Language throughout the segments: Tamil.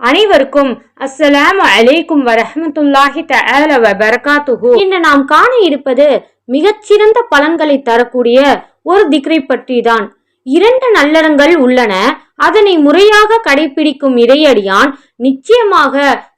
அனைவருக்கும் அஸ்ஸலாம் அலைக்கும் வரஹ்மத்துல்லாஹி தஆல வ பரகாத்துஹு இன்று நாம் காண இருப்பது மிகச்சிறந்த பலன்களை தரக்கூடிய ஒரு திக்ரை பற்றி தான் இரண்டு நல்லறங்கள் உள்ளன. அதனை முறையாக கடைபிடிக்கும் இறையடியான் நிச்சயமாக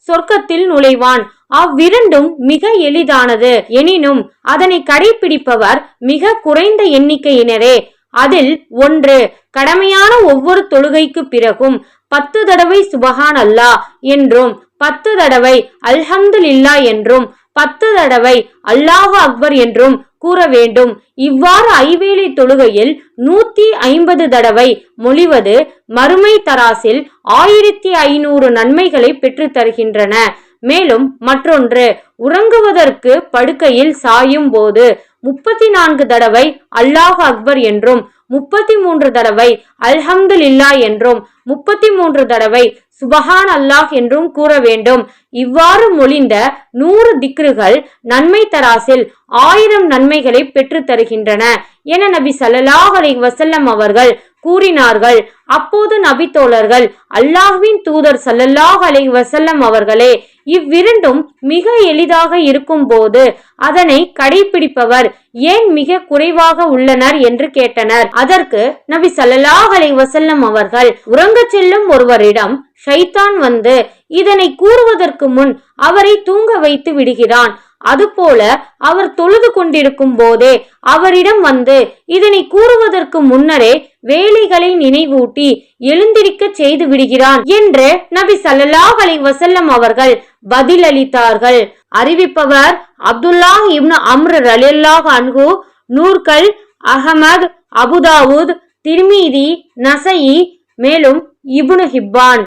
சொர்க்கத்தில் நுழைவான். அவ்விரண்டும் மிக எளிதானது. எனினும் அதனை கடைபிடிப்பவர் மிக குறைந்த எண்ணிக்கையினரே. அதில் ஒன்று கடமையான ஒவ்வொரு தொழுகைக்கு பிறகும் பத்து தடவை சுபஹான் அல்லாஹ் என்றும் பத்து தடவை அல்ஹம்துலில்லா என்றும் பத்து தடவை அல்லாஹு அக்பர் என்றும் கூற வேண்டும். இவ்வாறு ஐவேளை தொழுகையில் நூத்தி ஐம்பது தடவை மொழிவது மறுமை தராசில் ஆயிரத்தி ஐநூறு நன்மைகளை பெற்று தருகின்றன. மேலும் மற்றொன்று உறங்குவதற்கு படுக்கையில் சாயும் போது முப்பத்தி நான்கு தடவை அல்லாஹ் அக்பர் என்றும் முப்பத்தி மூன்று தடவை அல்ஹம்துலில்லா என்றும் முப்பத்தி மூன்று தடவை சுபஹான் அல்லாஹ் என்றும் கூற வேண்டும். இவ்வாறு மொழிந்த நூறு திக்ருகள் நன்மை தராசில் ஆயிரம் நன்மைகளை பெற்று தருகின்றன. என நபி சல்லாஹ் அலைஹி வசல்லம் அவர்கள் கூறினார்கள். அப்போது நபி தோழர்கள் அல்லாஹ்வின் தூதர் சல்லல்லாஹ் அலை வசல்லம் அவர்களே இவ்விரண்டும் மிக எளிதாக இருக்கும் போது அதனை கடைபிடிப்பவர் ஏன் மிக குறைவாக உள்ளனர் என்று கேட்டனர். அதற்கு நபி சல்லல்லாஹ் அலை வசல்லம் அவர்கள் உறங்கச் செல்லும் ஒருவரிடம் ஷைத்தான் வந்து இதனை கூறுவதற்கு முன் அவரை தூங்க வைத்து விடுகிறான். அதுபோல அவர் தொழுது கொண்டிருக்கும் போதே அவரிடம் வந்து இதனை கூறுவதற்கு முன்னரே வேலைகளை நினைவூட்டி எழுந்திருக்க செய்து விடுகிறான் என்று நபி சல்லாஹ் அலைஹி வசல்லம் அவர்கள் பதிலளித்தார்கள். அறிவிப்பவர் அப்துல்லாஹ் இப்னு அம்ரு ரலியல்லாஹு அன்கு நூர்கல் அகமது அபுதாவுத் திருமீதி நசயி மேலும் இப்னு ஹிப்பான்.